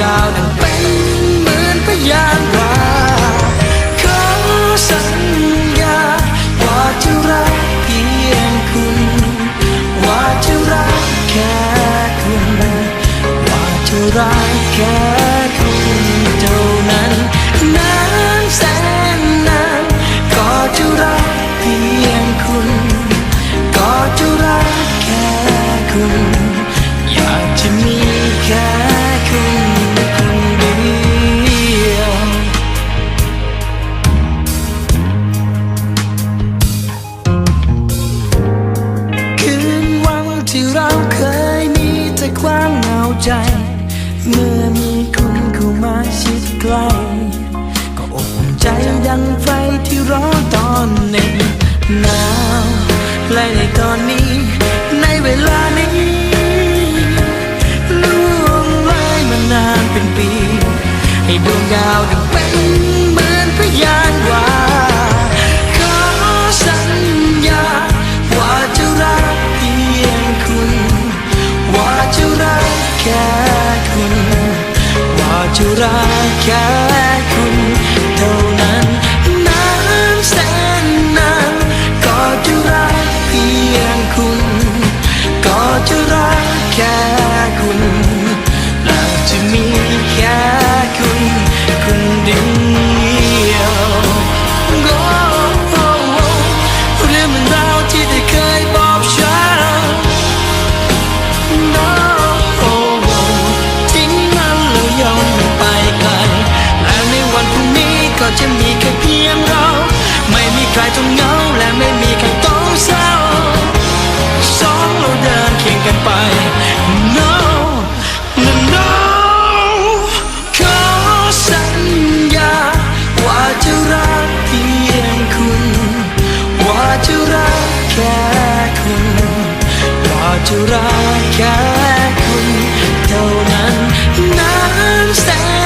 out ใจ เมื่อมีคนเข้ามาชิดใกล้ก็อบอุ่นใจดังไฟที่ร้อนตอนหนึ่งหนาวและในตอนนี้ ในเวลานี้ล่วงไลยมานานเป็นปี ให้ดวงดาว รักแค่ จจะรักแค่คุณเท่านั้นน้ำแสง